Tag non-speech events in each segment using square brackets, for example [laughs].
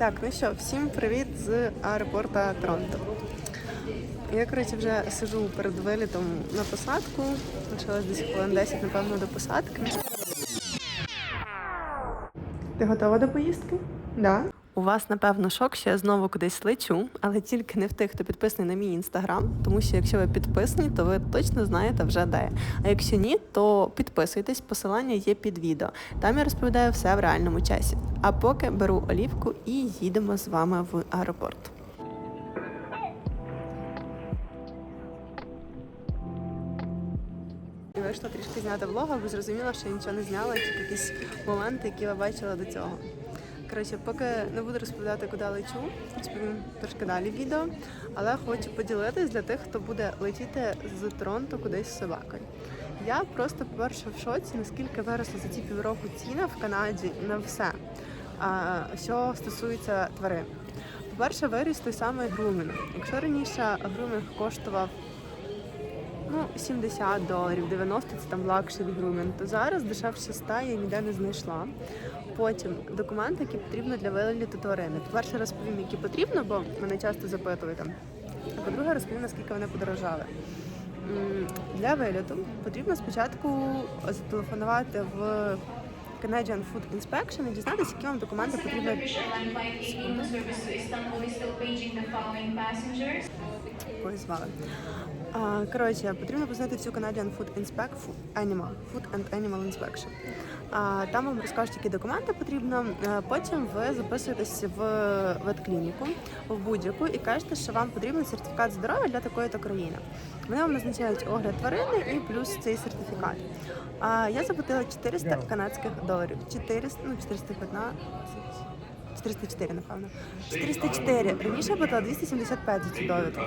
Так, ну що, всім привіт з аеропорта Торонто. Я, коротше, вже сижу перед вилітом на посадку. Почалось десь хвилин 10, напевно, до посадки. Ти готова до поїздки? Да. У вас, напевно, шок, що я знову кудись лечу, але тільки не в тих, хто підписаний на мій інстаграм, тому що якщо ви підписані, то ви точно знаєте вже де. А якщо ні, то підписуйтесь, посилання є під відео. Там я розповідаю все в реальному часі. А поки беру олівку і їдемо з вами в аеропорт. І вийшла трішки зняти влога, бо зрозуміла, що нічого не зняла, тільки якісь моменти, які ви бачили до цього. Коротше, поки не буду розповідати, куди лечу, розповім трошки далі відео, але хочу поділитись для тих, хто буде летіти з Торонто кудись з собакою. Я просто, по-перше, в шоці, наскільки виросли за ці півроку ціна в Канаді на все, що стосується тварин. По-перше, виріс той самий грумінг. Якщо раніше грумінг коштував ну, 70 доларів, 90 це там лакшері грумінг, то зараз дешевше 100 я ніде не знайшла. Потім документи, які потрібно для виліту тварини. По-перше, розповім, які потрібно, бо мене часто запитують там. А по-друге, розповім, наскільки вони подорожали. Для виліту потрібно спочатку зателефонувати в Canadian Food Inspection і дізнатися, які вам документи потрібно. Airline Flight 80 on the service to Istanbul is still paging the following passengers. Якось звали. А, коротше, потрібно познати всю Canadian Food Inspect Food Animal Food and Animal Inspection. Там вам розкажуть, які документи потрібно. Потім ви записуєтесь в ветклініку в будь-яку і кажете, що вам потрібен сертифікат здоров'я для такої-то країни. Вони вам назначають огляд тварини і плюс цей сертифікат. А, я заплатила 400 канадських доларів. 400, ну 415. 404, напевно. 404. Раніше я платила 275 за цю довідку.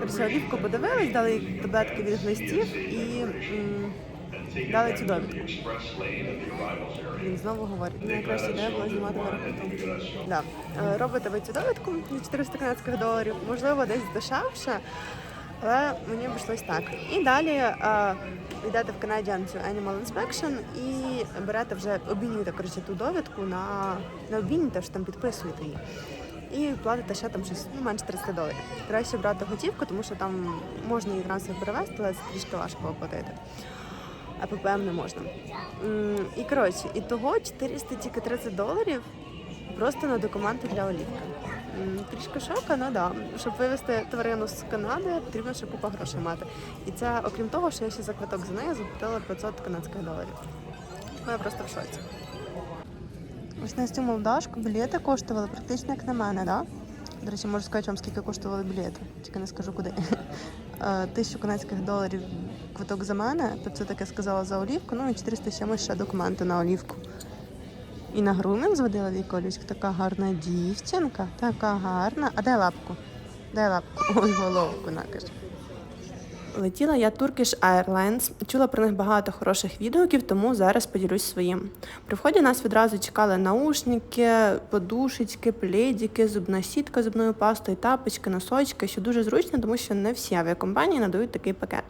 Коротше, олівку подивились, дали їй таблетки від глистів і м, дали цю довідку. Він знову говорить. Найкраща ідея була знімати в аеропорту. Да. Е, Робите ви цю довідку за 400 канадських доларів, можливо, десь дешевше, але мені обійшлось так. І далі е, йдете в Canadian Animal Inspection і берете вже обмінюєте коротше, ту довідку на не обмінюєте, що там підписуєте її. І платите ще там щось ну, менше 30 доларів. Краще брати готівку, тому що там можна її трансфер перевезти, але це трішки важко оплатити. А ППМ не можна. І коротше, і того 400 тільки 30 доларів просто на документи для олівки. Трішки шока, ну да. Щоб вивезти тварину з Канади, потрібно ще купа грошей мати. І це окрім того, що я ще за квиток за нею заплатила 500 канадських доларів. Ну, я просто в шоці. Ось на цю молдашку білети коштували практично як на мене, да? До речі, можу сказати вам, скільки коштували білети, тільки не скажу куди. [laughs] Е, Тисячу канадських доларів квиток за мене, то це таке сказала, за олівку, ну і 400 чимось ще документи на олівку. І на грумінг зводила Віколічка, така гарна дівчинка, така гарна. А дай лапку? Дай лапку. Ой, головку накаже. Летіла я Turkish Airlines, чула про них багато хороших відгуків, тому зараз поділюсь своїм. При вході нас відразу чекали наушники, подушечки, пледики, зубна сітка зубною пастою, тапочки, носочки, що дуже зручно, тому що не всі авіакомпанії надають такий пакет.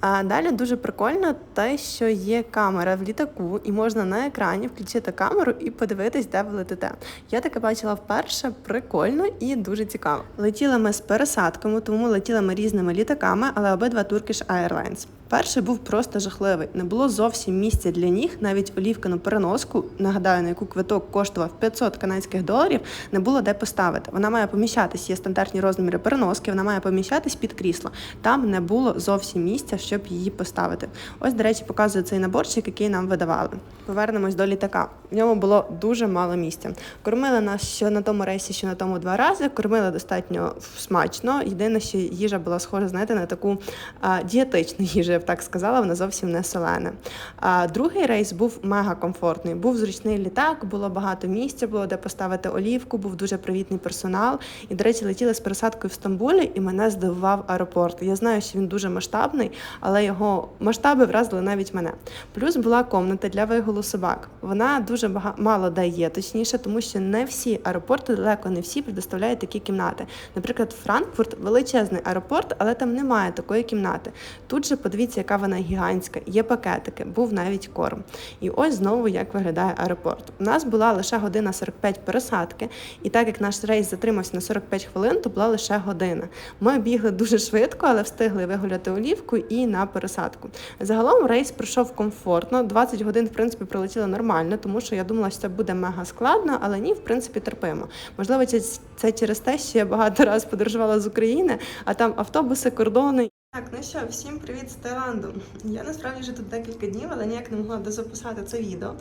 А далі дуже прикольно те, що є камера в літаку, і можна на екрані включити камеру і подивитись, де ви летите. Я таке бачила вперше, прикольно і дуже цікаво. Летіли ми з пересадками, тому летіли ми різними літаками, але обидва Turkish Airlines. Перший був просто жахливий. Не було зовсім місця для ніг, навіть олівкану переноску, нагадаю, на яку квиток коштував 500 канадських доларів, не було де поставити. Вона має поміщатись, є стандартні розміри переноски, вона має поміщатись під крісло. Там не було зовсім місця, щоб її поставити. Ось, до речі, показує цей наборчик, який нам видавали. Повернемось до літака. В ньому було дуже мало місця. Кормили нас що на тому рейсі, що на тому два рази. Кормили достатньо смачно. Єдине, що їжа була схожа, знаєте, на таку а, дієтичну їжу, б так сказала, вона зовсім не солена. А другий рейс був мега комфортний. Був зручний літак, було багато місця, було де поставити олівку, був дуже привітний персонал. І, до речі, летіли з пересадкою в Стамбулі, і мене здивував аеропорт. Я знаю, що він дуже масштабний, але його масштаби вразили навіть мене. Плюс була комната для вигулу собак. Вона дуже бага... мало дає, точніше, тому що не всі аеропорти, далеко не всі предоставляють такі кімнати. Наприклад, Франкфурт величезний аеропорт, але там немає такої кімнати. Тут же по дві Подивіться, яка вона гігантська. Є пакетики, був навіть корм. І ось знову як виглядає аеропорт. У нас була лише година 45 пересадки, і так як наш рейс затримався на 45 хвилин, то була лише година. Ми бігли дуже швидко, але встигли вигуляти олівку і на пересадку. Загалом рейс пройшов комфортно. 20 годин, в принципі, пролетіло нормально, тому що я думала, що це буде мега складно, але ні, в принципі, терпимо. Можливо, це, це через те, що я багато [laughs] разів подорожувала з України, а там автобуси, кордони. Так, ну що, всім привіт з Таїланду. Я насправді вже тут декілька днів, але ніяк не могла дозаписати це відео.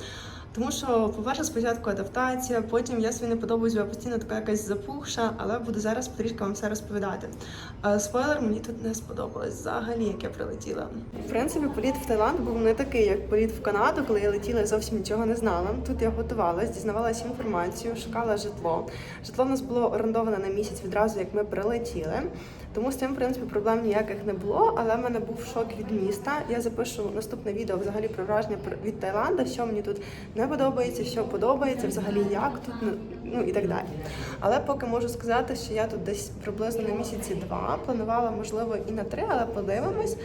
Тому що, по-перше, спочатку адаптація, потім я собі не подобаюсь, бо я постійно така якась запухша, але буду зараз потрішки вам все розповідати. Е, Спойлер, мені тут не сподобалось взагалі, як я прилетіла. В принципі, політ в Таїланд був не такий, як політ в Канаду, коли я летіла і зовсім нічого не знала. Тут я готувалась, дізнавалася інформацію, шукала житло. Житло в нас було орендоване на місяць відразу, як ми прилетіли. Тому з цим, в принципі, проблем ніяких не було, але в мене був шок від міста. Я запишу наступне відео взагалі про враження від Таїланда, що мені тут не подобається, що подобається, взагалі як тут, ну, ну і так далі. Але поки можу сказати, що я тут десь приблизно на місяці два. Планувала, можливо, і на три, але подивимось.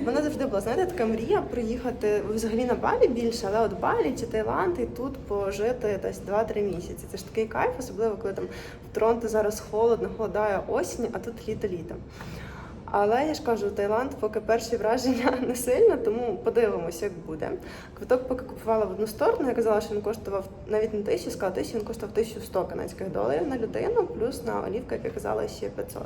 Мене завжди була, знаєте, така мрія приїхати взагалі на Балі більше, але от Балі чи Таїланд і тут пожити десь 2-3 місяці. Це ж такий кайф, особливо коли там в Торонто зараз холодно, холодає осінь, а тут літо-літо. Але я ж кажу, Таїланд поки перші враження [laughs] не сильно, тому подивимось, як буде. Квиток поки купувала в одну сторону. Я казала, що він коштував навіть не тисячу, сказала тисячу, він коштував 1100 канадських доларів на людину, плюс на олівка, як я казала, ще 500.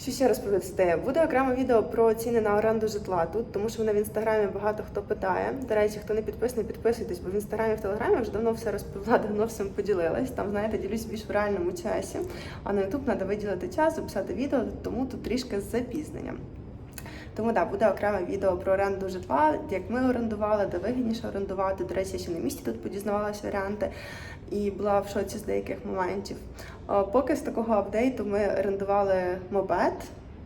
Що ще розповісти? Буде окреме відео про ціни на оренду житла тут, тому що мене в інстаграмі багато хто питає. До речі, хто не підписаний, підписуйтесь, бо в інстаграмі в телеграмі вже давно все розповіла, [laughs] давно всім поділилась. Там, знаєте, ділюсь більш в реальному часі. А на YouTube треба виділити час, записати відео, тому тут трішки з запізненням. Тому так, буде окреме відео про оренду житла, як ми орендували, де вигідніше орендувати. До речі, я ще на місці тут подізнавалася варіанти і була в шоці з деяких моментів. О, Поки з такого апдейту ми орендували мопед.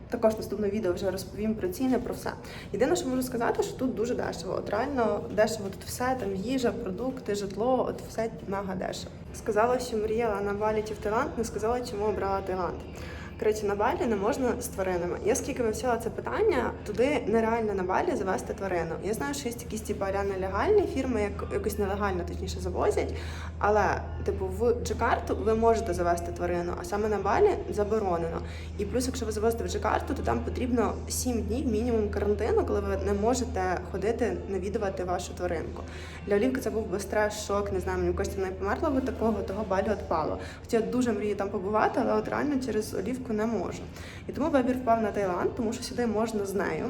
Також наступне відео вже розповім про ціни, про все. Єдине, що можу сказати, що тут дуже дешево. От реально дешево тут все, там їжа, продукти, житло, от все мега дешево. Сказала, що мріяла на валіті в Таїланд, не сказала, чому обрала Таїланд. Коротше, на Балі не можна з тваринами. Я скільки вивчала це питання, туди нереально на Балі завести тварину. Я знаю, що є якісь типу реально легальні фірми, як якось нелегально точніше завозять. Але, типу, в Джакарту ви можете завести тварину, а саме на Балі заборонено. І плюс, якщо ви завозите в Джакарту, то там потрібно 7 днів мінімум карантину, коли ви не можете ходити навідувати вашу тваринку. Для Олівки це був би стрес, шок, не знаю, мені вона й померла би такого, того Балі відпало. Хоча я дуже мрію там побувати, але от реально через Олівку не можу. І тому вибір впав на Таїланд, тому що сюди можна з нею.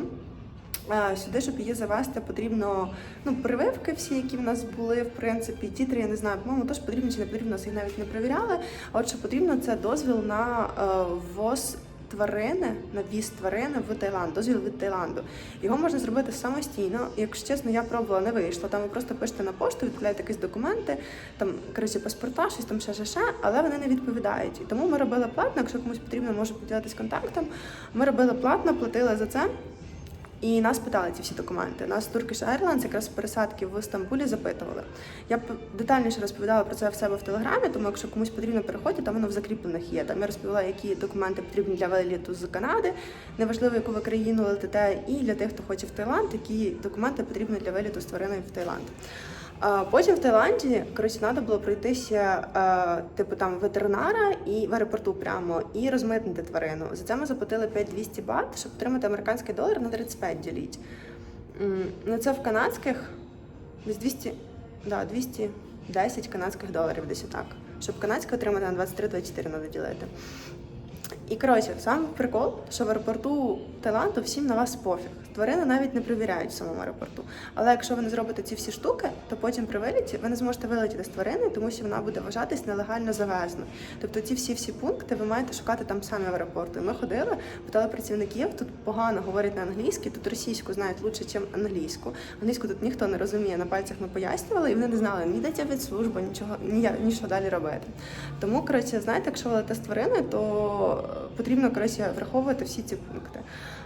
Сюди, щоб її завести, потрібно ну, прививки всі, які в нас були, в принципі, тітри, я не знаю, по-моєму, теж потрібно чи не потрібно, нас їх навіть не перевіряли. А от що потрібно, це дозвіл на е, ввоз тварини, на віз тварини в Таїланд, дозвіл від Таїланду. Його можна зробити самостійно. Якщо чесно, я пробувала, не вийшло. Там ви просто пишете на пошту, відправляєте якісь документи, там коротше паспорта, щось там ще ще ще, але вони не відповідають. І тому ми робили платно. Якщо комусь потрібно, можу поділитись контактом. Ми робили платно, платили за це. І нас питали ці всі документи. Нас Turkish Airlines якраз пересадки в Стамбулі запитували. Я детальніше розповідала про це в себе в телеграмі, тому якщо комусь потрібно переходити, там воно в закріплених є. Там я розповіла, які документи потрібні для виліту з Канади, неважливо, яку ви країну летите, і для тих, хто хоче в Таїланд, які документи потрібні для виліту з твариною в Таїланд. Потім в Таїланді коротше, треба було пройтися, е, типу там ветеринара і в аеропорту прямо і розмитнити тварину. За це ми заплатили 5200 бат, щоб отримати американський долар на 35 діліть. Ну це в канадських десь 200, да, 210 канадських доларів, десь отак. Щоб канадське отримати на 23-24 треба ділити. І коротше, сам прикол, що в аеропорту Таїланду всім на вас пофіг. Тварини навіть не перевіряють в самому аеропорту. Але якщо ви не зробите ці всі штуки, то потім при виліті ви не зможете вилетіти з тварини, тому що вона буде вважатись нелегально завезною. Тобто ці всі всі пункти ви маєте шукати там самі в аеропорту. І ми ходили, питали працівників, тут погано говорять на англійській, тут російську знають лучше, ніж англійську. Англійську тут ніхто не розуміє. На пальцях ми пояснювали, і вони не знали ні де ця відслужба, нічого, ні, ні що далі робити. Тому, коротше, знаєте, якщо ви летите з твариною, то потрібно коротше, враховувати всі ці пункти.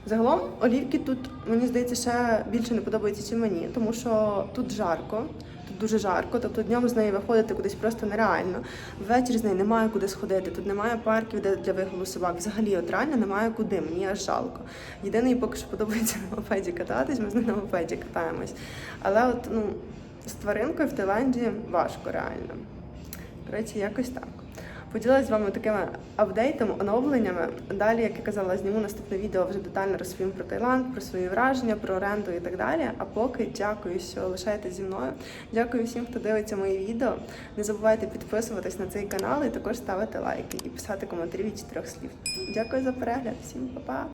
Загалом олівки тут, мені здається, ще більше не подобається, ніж мені, тому що тут жарко, тут дуже жарко, тобто днем з нею виходити кудись просто нереально. Ввечері з нею немає куди сходити. Тут немає парків де для вигулу собак. Взагалі, от реально немає куди. Мені аж жалко. Єдине, поки що подобається на [laughs] мопеді кататись. Ми з нею на мопеді катаємось. Але от ну з тваринкою в Таїланді важко реально. Коротше, якось так. Поділилась з вами такими апдейтами, оновленнями. Далі, як я казала, зніму наступне відео, вже детально розповім про Таїланд, про свої враження, про оренду і так далі. А поки дякую, що лишаєтесь зі мною. Дякую всім, хто дивиться мої відео. Не забувайте підписуватись на цей канал і також ставити лайки і писати коментарі від чотирьох слів. Дякую за перегляд. Всім па-па!